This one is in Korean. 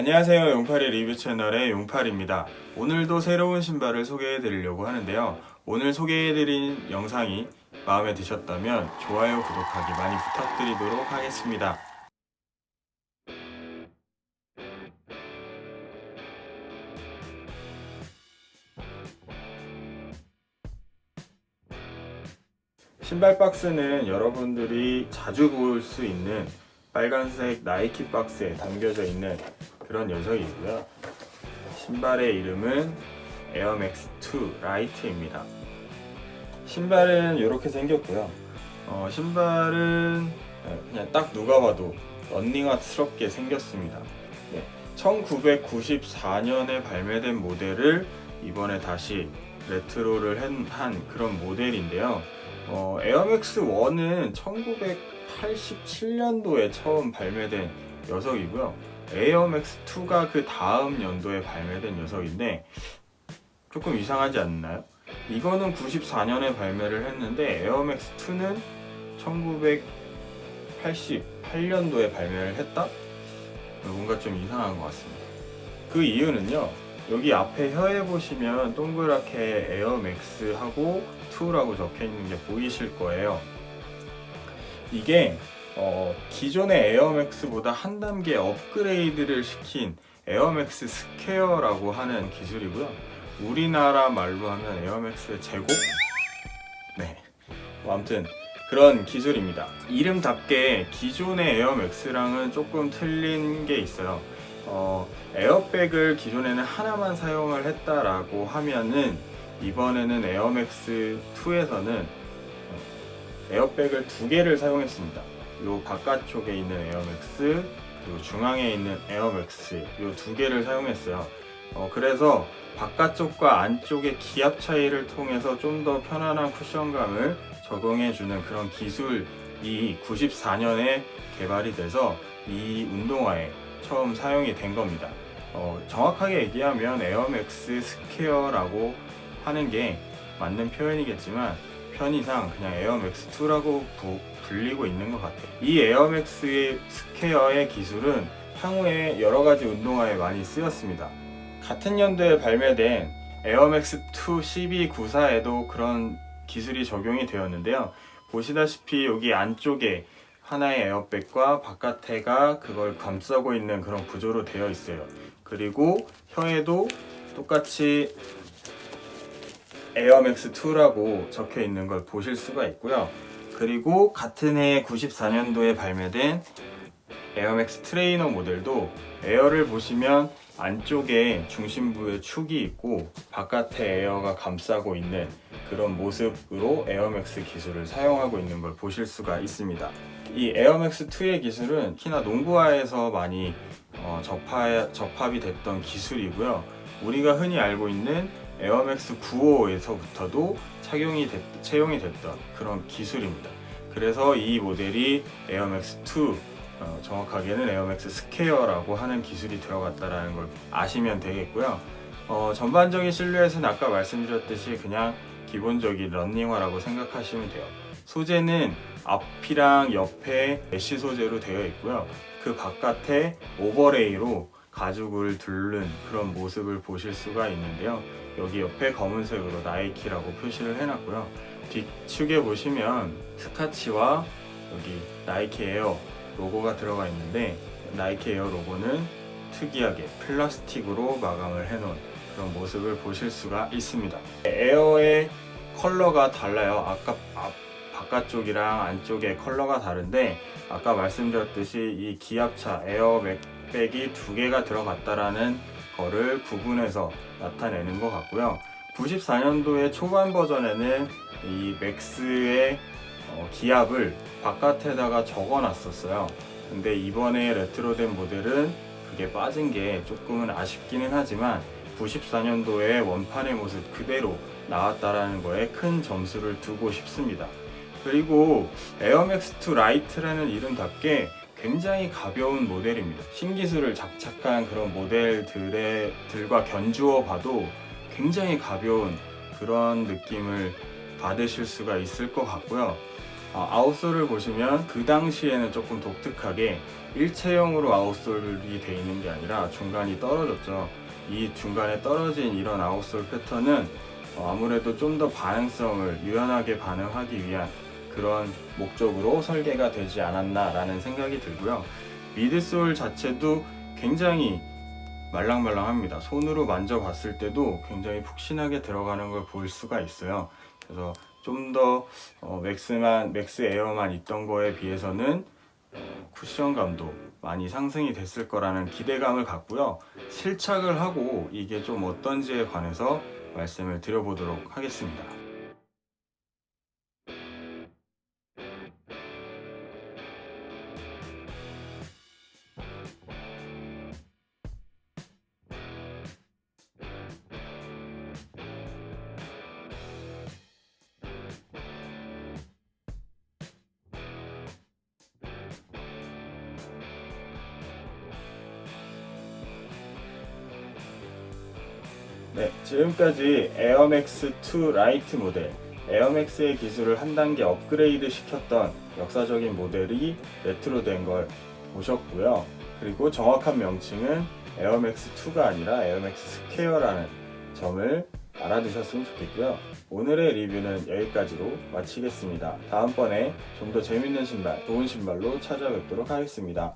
안녕하세요. 용팔이 리뷰 채널의 용팔입니다. 오늘도 새로운 신발을 소개해 드리려고 하는데요. 오늘 소개해 드린 영상이 마음에 드셨다면 좋아요, 구독하기 많이 부탁드리도록 하겠습니다. 신발 박스는 여러분들이 자주 볼 수 있는 빨간색 나이키 박스에 담겨져 있는 그런 녀석이고요. 신발의 이름은 에어맥스 2 라이트입니다. 신발은 이렇게 생겼고요. 어, 신발은 네, 그냥 딱 누가 봐도 런닝화스럽게 생겼습니다. 네, 1994년에 발매된 모델을 이번에 다시 레트로를 한, 한 그런 모델인데요. 어, 에어맥스 1은 1987년도에 처음 발매된 녀석이고요. 에어맥스 2가 그 다음 연도에 발매된 녀석인데 조금 이상하지 않나요? 이거는 94년에 발매를 했는데 에어맥스 2는 1988년도에 발매를 했다? 뭔가 좀 이상한 것 같습니다. 그 이유는요. 여기 앞에 혀에 보시면 동그랗게 에어맥스하고 2라고 적혀 있는 게 보이실 거예요. 이게 어, 기존의 에어맥스보다 한 단계 업그레이드를 시킨 에어맥스 스퀘어라고 하는 기술이고요. 우리나라 말로 하면 에어맥스의 제곱? 네. 뭐 아무튼 그런 기술입니다. 이름답게 기존의 에어맥스랑은 조금 틀린 게 있어요. 어, 에어백을 기존에는 하나만 사용을 했다라고 하면은 이번에는 에어맥스 2에서는 에어백을 두 개를 사용했습니다. 요 바깥쪽에 있는 에어맥스 그리고 중앙에 있는 에어맥스 요 두 개를 사용했어요. 어, 그래서 바깥쪽과 안쪽의 기압 차이를 통해서 좀 더 편안한 쿠션감을 적용해주는 그런 기술이 94년에 개발이 돼서 이 운동화에 처음 사용이 된 겁니다. 어, 정확하게 얘기하면 에어맥스 스퀘어라고 하는 게 맞는 표현이겠지만 편의상 그냥 에어맥스 2라고 부, 불리고 있는 것 같아요. 이 에어맥스 스퀘어의 기술은 향후에 여러 가지 운동화에 많이 쓰였습니다. 같은 연도에 발매된 에어맥스 2 1294에도 그런 기술이 적용이 되었는데요. 보시다시피 여기 안쪽에 하나의 에어백과 바깥에가 그걸 감싸고 있는 그런 구조로 되어 있어요. 그리고 혀에도 똑같이 에어맥스 2라고 적혀 있는 걸 보실 수가 있고요. 그리고 같은 해 94년도에 발매된 에어맥스 트레이너 모델도 에어를 보시면 안쪽에 중심부에 축이 있고 바깥에 에어가 감싸고 있는 그런 모습으로 에어맥스 기술을 사용하고 있는 걸 보실 수가 있습니다. 이 에어맥스 2의 기술은 특히나 농구화에서 많이 어, 접하, 접합이 됐던 기술이고요. 우리가 흔히 알고 있는 에어맥스 95에서부터도 착용이 됐, 채용이 됐던 그런 기술입니다. 그래서 이 모델이 에어맥스 2 어, 정확하게는 에어맥스 스퀘어라고 하는 기술이 들어갔다라는 걸 아시면 되겠고요. 어, 전반적인 실루엣은 아까 말씀드렸듯이 그냥 기본적인 런닝화라고 생각하시면 돼요. 소재는 앞이랑 옆에 메쉬 소재로 되어 있고요. 그 바깥에 오버레이로 가죽을 둘른 그런 모습을 보실 수가 있는데요. 여기 옆에 검은색으로 나이키라고 표시를 해놨고요. 뒤축에 보시면 스카치와 여기 나이키 에어 로고가 들어가 있는데 나이키 에어 로고는 특이하게 플라스틱으로 마감을 해놓은 그런 모습을 보실 수가 있습니다. 에어의 컬러가 달라요. 아까 앞, 바깥쪽이랑 안쪽의 컬러가 다른데 아까 말씀드렸듯이 이 기압차 에어백이 두 개가 들어갔다라는 거를 구분해서 나타내는 것 같고요. 94년도의 초반 버전에는 이 맥스의 어, 기압을 바깥에다가 적어 놨었어요. 근데 이번에 레트로된 모델은 그게 빠진 게 조금은 아쉽기는 하지만 94년도의 원판의 모습 그대로 나왔다라는 거에 큰 점수를 두고 싶습니다. 그리고 에어맥스2 라이트라는 이름답게 굉장히 가벼운 모델입니다. 신기술을 장착한 그런 모델들의 들과 견주어 봐도 굉장히 가벼운 그런 느낌을 받으실 수가 있을 것 같고요. 어, 아웃솔을 보시면 그 당시에는 조금 독특하게 일체형으로 아웃솔이 돼 있는 게 아니라 중간이 떨어졌죠. 이 중간에 떨어진 이런 아웃솔 패턴은 어, 아무래도 좀 더 반응성을 유연하게 반응하기 위한 그런 목적으로 설계가 되지 않았나라는 생각이 들고요. 미드솔 자체도 굉장히 말랑말랑합니다. 손으로 만져봤을 때도 굉장히 푹신하게 들어가는 걸 볼 수가 있어요. 그래서 좀더 맥스만 맥스 에어만 있던 거에 비해서는 어, 쿠션감도 많이 상승이 됐을 거라는 기대감을 갖고요. 실착을 하고 이게 좀 어떤지에 관해서 말씀을 드려보도록 하겠습니다. 네, 지금까지 에어맥스 2 라이트 모델, 에어맥스의 기술을 한 단계 업그레이드 시켰던 역사적인 모델이 레트로된 걸 보셨고요. 그리고 정확한 명칭은 에어맥스 2가 아니라 에어맥스 스퀘어라는 점을 알아두셨으면 좋겠고요. 오늘의 리뷰는 여기까지로 마치겠습니다. 다음번에 좀 더 재밌는 신발, 좋은 신발로 찾아뵙도록 하겠습니다.